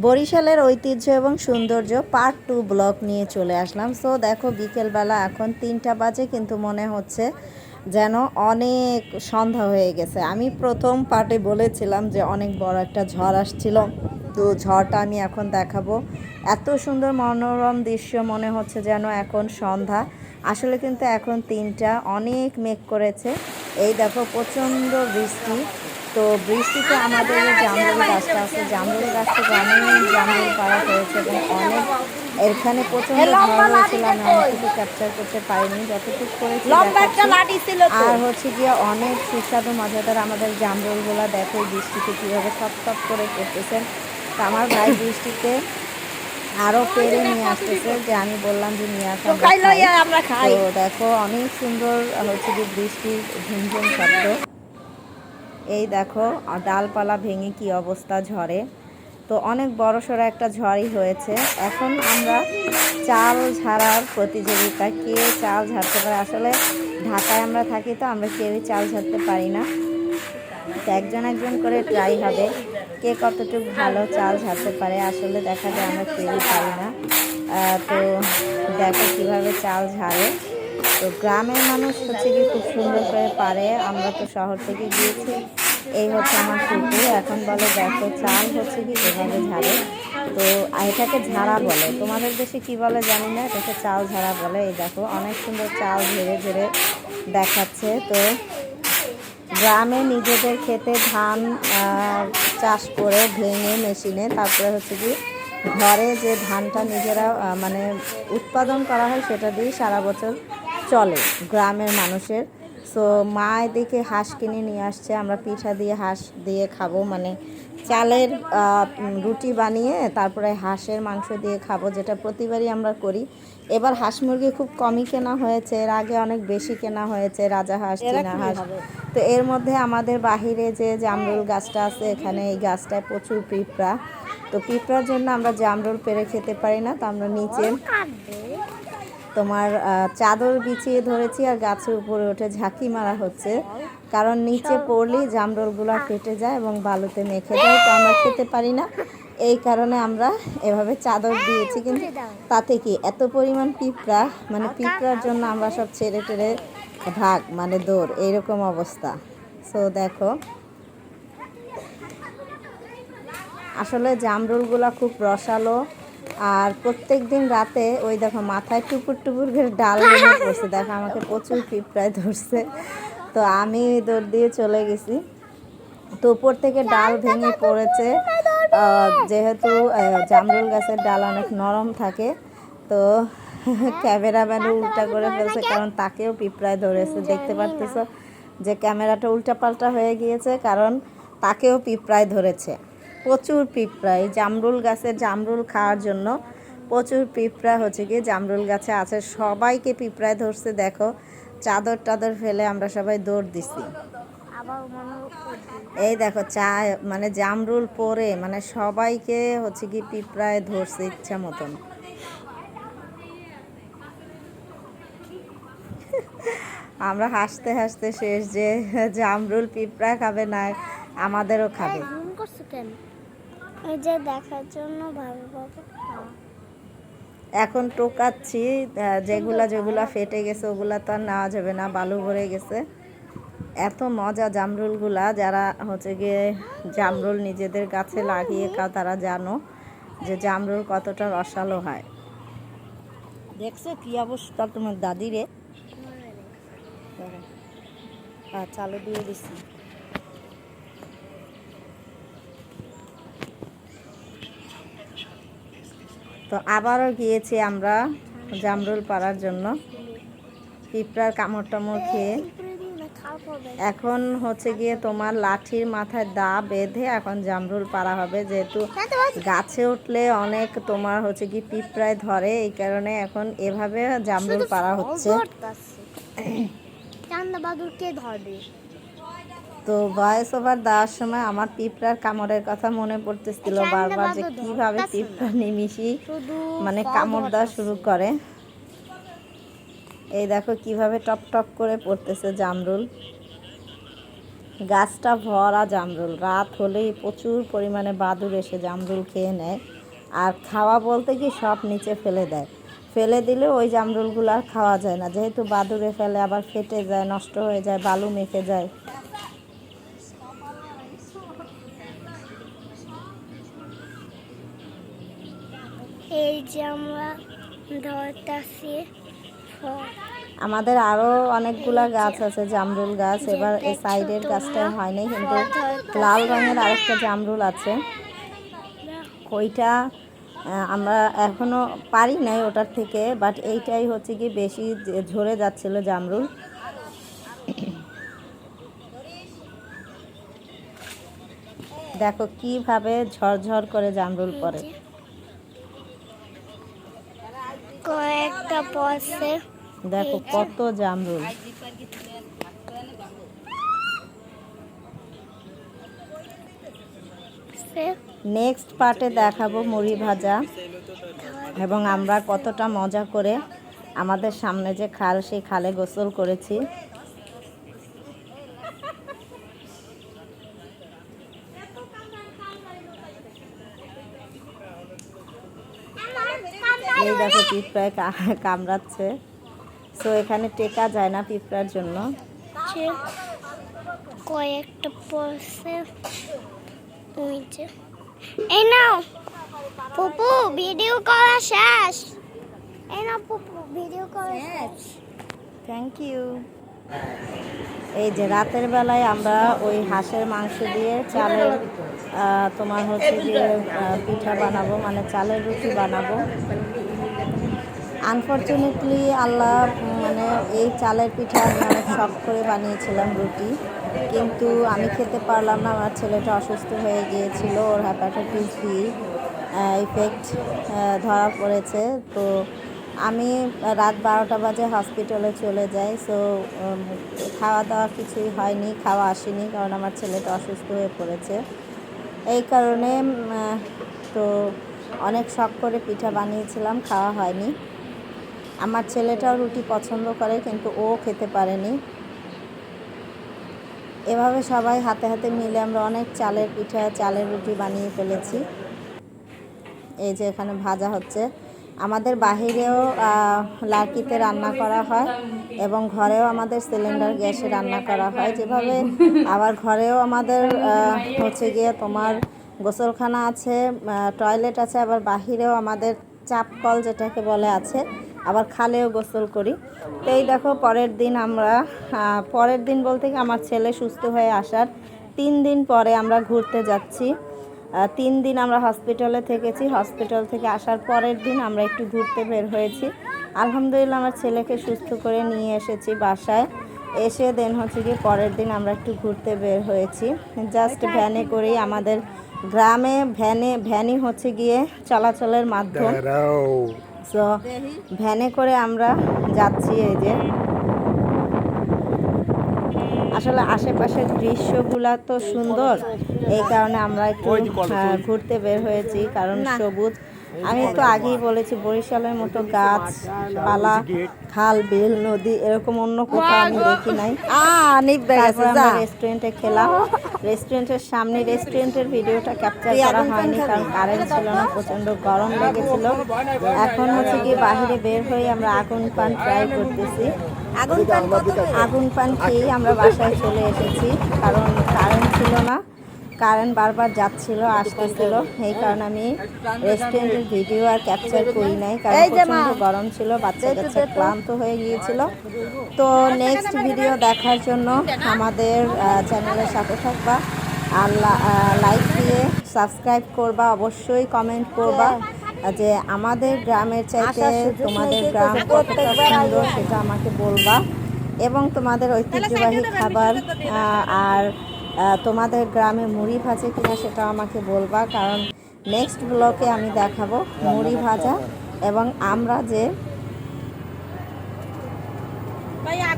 বরিশালের ঐতিহ্য এবং সৌন্দর্য পার্ট টু ব্লক নিয়ে চলে আসলাম। সো দেখো বিকেলবেলা এখন তিনটা বাজে, কিন্তু মনে হচ্ছে যেন অনেক সন্ধ্যা হয়ে গেছে। আমি প্রথম পার্টে বলেছিলাম যে অনেক বড় একটা ঝড় আসছিল। তো ঝড়টা আমি এখন দেখাবো। এত সুন্দর মনোরম দৃশ্য মনে হচ্ছে যেন এখন সন্ধ্যা। আসলে কিন্তু এখন তিনটা অনেক মেঘ করেছে। এই দেখো প্রচণ্ড বৃষ্টি। তো বৃষ্টিতে আমাদের জামরুল গাছটা আছে। জামরুল গাছ থেকে অনেক জামরুল পাড়া হয়েছে এবং অনেক এখানে প্রচণ্ড ঝড় হয়েছিল আমি অনেক কিছু ক্যাপচার করতে পারিনি যতটুকু করেছি আর হচ্ছে গিয়ে অনেক সুস্বাদু মজাদার আমাদের জামরুলগুলো দেখো বৃষ্টিতে কীভাবে টপ টপ করে করতেছেন তো আমার ভাই বৃষ্টিতে আরও পেরে নিয়ে আসতেছে যে আমি বললাম যে নিয়ে আসা আমরা তো দেখো অনেক সুন্দর হচ্ছে যে বৃষ্টির ঝুমঝুম শব্দ। এই দেখো ডালপালা ভেঙে কি অবস্থা ঝড়ে। তো অনেক বড় সড়ো একটা ঝড়ই হয়েছে। এখন আমরা চাল ঝাড়ার প্রতিযোগিতা, কে চাল ঝাড়তে পারে? আসলে ঢাকায় আমরা থাকি তো, আমরা কেউই চাল ঝাড়তে পারি না। তো একজন একজন করে ট্রাই হবে, কে কতটুকু ভালো চাল ঝাড়তে পারে? আসলে দেখা যায় আমরা কেউই পারি না। তো দেখো কীভাবে চাল ঝাড়ে। তো গ্রামের মানুষ হচ্ছে কি খুব সুন্দর করে পারে। আমরা তো শহর থেকে গিয়েছি। এই হচ্ছে আমার ফুটু এখন বলে দেখো, চাল হচ্ছে কি এভাবে ঝাড়ে? তো এটাকে ঝাড়া বলে। তোমাদের দেশে কি বলে জানি না, এটাকে চাল ঝাড়া বলে। এই দেখো, অনেক সুন্দর চাল ঝেড়ে ঝেড়ে দেখাচ্ছে। তো গ্রামে নিজেদের খেতে ধান চাষ করে ভেঙে মেশিনে তারপরে হচ্ছে কি ঘরে যে ধানটা নিজেরা মানে উৎপাদন করা হয় সেটা দিয়ে সারা বছর চলে গ্রামের মানুষের। সো মা এদিকে হাঁস কিনে নিয়ে আসছে। আমরা পিঠা দিয়ে হাঁস দিয়ে খাব। মানে চালের রুটি বানিয়ে তারপরে হাঁসের মাংস দিয়ে খাব যেটা প্রতিবারই আমরা করি। এবার হাঁস মুরগি খুব কমই কেনা হয়েছে। এর আগে অনেক বেশি কেনা হয়েছে। রাজা হাঁস চীনা হাঁস। তো এর মধ্যে আমাদের বাহিরে যে জামরুল গাছটা আছে এখানে এই গাছটায় প্রচুর পিঁপড়া। তো পিঁপড়ার জন্য আমরা জামরুল পেরে খেতে পারি না তো আমরা নিচে তোমার চাদর বিছিয়ে ধরেছি আর গাছের উপরে উঠে ঝাঁকি মারা হচ্ছে। কারণ নিচে পড়লেই জামরুলগুলো কেটে যায় এবং বালুতে মেখে যায় তো আমরা খেতে পারি না। এই কারণে আমরা এভাবে চাদর দিয়েছি কিন্তু তাতে কি এত পরিমাণ পিঁপড়া মানে পিঁপড়ার জন্য আমরা সব ছেড়ে টেড়ে ভাগ মানে দৌড় এইরকম অবস্থা। সো দেখো। আসলে জামরুলগুলো খুব রসালো আর প্রত্যেক দিন রাতে ওই দেখো মাথায় টুপুর টুপুর করে ডাল পড়ছে। দেখো আমাকে প্রচুর পিঁপড়ায় ধরছে। তো আমি দৌড় দিয়ে চলে গেছি। তো উপর থেকে ডাল ভেঙে পড়েছে। যেহেতু জামরুল গাছের ডাল অনেক নরম থাকে তো ক্যামেরাম্যান উল্টা করে ফেলছে কারণ তাকেও পিঁপড়ায় ধরেছে। দেখতে পারতেছ যে ক্যামেরাটা উল্টাপাল্টা হয়ে গিয়েছে কারণ তাকেও পিঁপড়ায় ধরেছে। প্রচুর পিঁপড়া এই জামরুল গাছের জামরুল খাওয়ার জন্য প্রচুর পিঁপড়া হচ্ছে কি জামরুল গাছে আছে। সবাইকে পিঁপড়ায় ধরছে দেখো চাদর টাদর ফেলে আমরা সবাই দৌড় দিছি এই দেখো চা মানে জামরুল পরে মানে সবাইকে হচ্ছে কি পিঁপড়ায় ধরছে ইচ্ছা মতন। আমরা হাসতে হাসতে শেষ যে জামরুল পিঁপড়া খাবে না আমাদেরও খাবে। এই যে দেখার জন্য ভালো এখন টোকাচ্ছি যেগুলা যেগুলা ফেটে গেছে ওগুলা তো আর নেওয়া যাবে না বালু ভরে গেছে। এত মজা জামরুলগুলা যারা হচ্ছে গিয়ে জামরুল নিজেদের গাছে লাগিয়ে খাও তারা জানো যে জামরুল কতটা রসালো হয়। দেখছ কি অবস্থা তোমার দাদিরে? চালু দিয়ে দিছি। তো আবারও গিয়েছি আমরা জামরুল পাড়ার জন্য। পিঁপড়ার কামড় টামড় খেয়ে। এখন হচ্ছে গিয়ে তোমার লাঠির মাথায় দা বেঁধে এখন জামরুল পাড়া হবে। যেহেতু গাছে উঠলে অনেক তোমার হচ্ছে কি পিঁপড়ায় ধরে এই কারণে এখন এভাবে জামরুল পাড়া হচ্ছে। চান্দা ধরবে। তো ভয়েস ওভার দেওয়ার সময় আমার পিঁপড়ার কামড়ের কথা মনে পড়তেছিল বারবার যে কীভাবে পিঁপড়া নিমিশি মানে কামড় দেওয়া শুরু করে। এই দেখো কীভাবে টপ টপ করে পড়তেছে জামরুল। গাছটা ভরা জামরুল। রাত হলেই প্রচুর পরিমাণে বাদুর এসে জামরুল খেয়ে নেয়। আর খাওয়া বলতে কি সব নিচে ফেলে দেয়। ফেলে দিলে ওই জামরুলগুলো আর খাওয়া যায় না। যেহেতু বাদুরে ফেলে আবার ফেটে যায় নষ্ট হয়ে যায় বালু মেখে যায়। এই যে আমরা ধরতাছি আমাদের আরও অনেকগুলা গাছ আছে জামরুল গাছ। এবার এই সাইডের গাছটা হয়নি কিন্তু লাল রঙের আরেকটা জামরুল আছে। ওইটা আমরা এখনও পারি নাই ওটার থেকে বাট এইটাই হচ্ছে কি বেশি ঝরে যাচ্ছিল জামরুল। দেখো কীভাবে ঝরঝর করে জামরুল যে। কয়েকটা পসে দেখো কত জামরুল। নেক্সট পার্টে দেখাবো মুড়ি ভাজা। এবং আমরা কতটা মজা করে আমাদের সামনে যে খাল সেই খালে গোসল করেছি এই দেখো পিঁপড়ায় কামড়াচ্ছে। সো এখানে টেকা যায় না পিঁপড়ার জন্য। কয়েকটা পড়ছে ওই যে এই নাও পুপু ভিডিও করা শেষ। এই নাও পুপু ভিডিও করা শেষ। থ্যাংক ইউ এই যে রাতের বেলায় আমরা ওই হাঁসের মাংস দিয়ে চালের তোমার হচ্ছে যে পিঠা বানাবো মানে চালের রুটি বানাবো। আনফর্চুনেটলি আল্লাহ মানে এই চালের পিঠা আমি অনেক শখ করে বানিয়েছিলাম রুটি। কিন্তু আমি খেতে পারলাম না, আমার ছেলেটা অসুস্থ হয়ে গিয়েছিল, ওর হ্যাপাটাইটিস বি ইফেক্ট ধরা পড়েছে। তো আমি রাত বারোটা বাজে হসপিটালে চলে যাই সো খাওয়া দাওয়া কিছুই হয়নি, খাওয়া আসেনি, কারণ আমার ছেলেটা অসুস্থ হয়ে পড়েছে। এই কারণে তো অনেক শখ করে পিঠা বানিয়েছিলাম, খাওয়া হয়নি। আমার ছেলেটাও রুটি পছন্দ করে কিন্তু ও খেতে পারেনি। এভাবে সবাই হাতে হাতে মিলে আমরা অনেক চালের পিঠা চালের রুটি বানিয়ে ফেলেছি। এই যে এখানে ভাজা হচ্ছে। আমাদের বাহিরেও আহ, লার্কিতে রান্না করা হয় এবং ঘরেও আমাদের সিলিন্ডার গ্যাসে রান্না করা হয়। যেভাবে আবার ঘরেও আমাদের হচ্ছে গিয়ে তোমার গোসলখানা আছে টয়লেট আছে আবার বাহিরেও আমাদের চাপ কল যেটাকে বলে আছে আবার খালেও গোসল করি। তো এই দেখো পরের দিন আমরা পরের দিন বলতে কি আমার ছেলে সুস্থ হয়ে আসার তিন দিন পরে আমরা ঘুরতে যাচ্ছি। তিন দিন আমরা হসপিটালে থেকেছি। হসপিটাল থেকে আসার পরের দিন আমরা একটু ঘুরতে বের হয়েছি। আলহামদুলিল্লাহ আমার ছেলেকে সুস্থ করে নিয়ে এসেছি বাসায়। এসে দেন হচ্ছে কি পরের দিন আমরা একটু ঘুরতে বের হয়েছি। জাস্ট ভ্যানে করেই আমাদের গ্রামে ভ্যানে ভ্যানই হচ্ছে গিয়ে চলাচলের মাধ্যম। সো ভ্যানে করে আমরা যাচ্ছি এই যে। আসলে আশেপাশের দৃশ্যগুলা তো সুন্দর এই কারণে আমরা একটু আহ, ঘুরতে বের হয়েছি কারণ সবুজ। আমি তো আগেই বলেছি বরিশালের মতো গাছ পালা খাল বিল নদী এরকম অন্য কোথাও আমি দেখি নাই। রেস্টুরেন্টে খেলাম। রেস্টুরেন্টের সামনে রেস্টুরেন্টের ভিডিওটা ক্যাপচার করা হয়নি কারণ কারেন্ট ছিল না প্রচণ্ড গরম লেগেছিল। এখন হচ্ছে কি বাহিরে বের হয়ে আমরা আগুন পান ট্রাই করতেছি। আগুন পান আগুন পান খেয়েই আমরা বাসায় চলে এসেছি কারণ কারেন্ট ছিল না। কারেন্ট বারবার যাচ্ছিল আসতেছিল। এই কারণে আমি রেস্টুরেন্টের ভিডিও আর ক্যাপচার করি নাই কারণ প্রচণ্ড গরম ছিল বাচ্চা কাচ্চা ক্লান্ত হয়ে গিয়েছিল। তো নেক্সট ভিডিও দেখার জন্য আমাদের চ্যানেলের সাথে থাকবা। আর লাইক দিয়ে সাবস্ক্রাইব করবা অবশ্যই কমেন্ট করবা যে আমাদের গ্রামের চাইতে তোমাদের গ্রাম কতটা সুন্দর সেটা আমাকে বলবা। এবং তোমাদের ঐতিহ্যবাহী খাবার আর তোমাদের গ্রামে মুড়ি ভাজে কিনা সেটা আমাকে বলবা কারণ নেক্সট ব্লকে আমি দেখাবো মুড়ি ভাজা এবং আমরা যে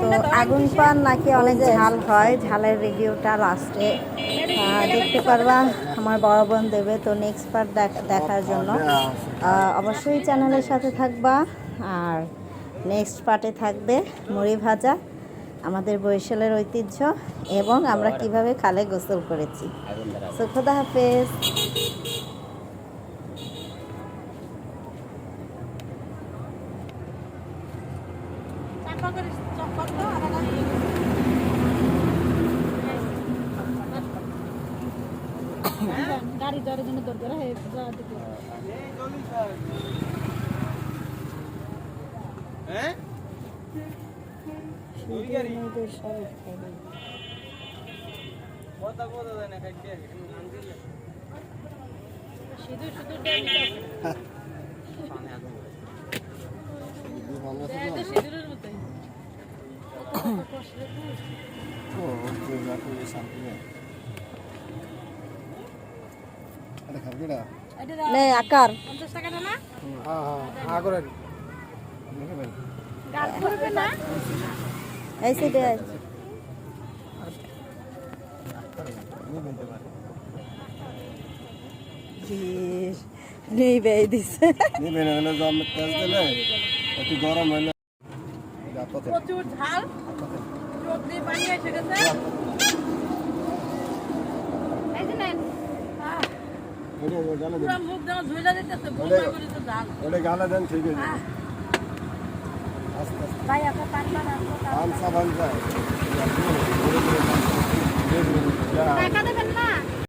তো আগুন পান নাকি অনেক ঝাল হয় ঝালের রিভিউটা লাস্টে দেখতে পারবা আমার বড় বোন দেবে তো নেক্সট পার্ট দেখার জন্য। অবশ্যই চ্যানেলের সাথে থাকবা আর নেক্সট পার্টে থাকবে মুড়ি ভাজা। আমাদের বরিশালের ঐতিহ্য এবং আমরা কীভাবে খালে গোসল করেছি। সো খোদা হাফেজ গাড়ি যাওয়ার জন্য দরকার হয়? নে আকার। পঞ্চাশ টাকা না? হ্যাঁ, গাল করবে না? আয়। ইস, নিবে এই দিছে। নিবেন হলে জল তেজ দিলে একটু গরম হলে প্রচুর ঝাল। দিয়ে পানি এসে গেছে এই যে নেন। বোঝা করে তো ঝাল ওটা গালা দেন ঠিক আছে। আস্তে আস্তে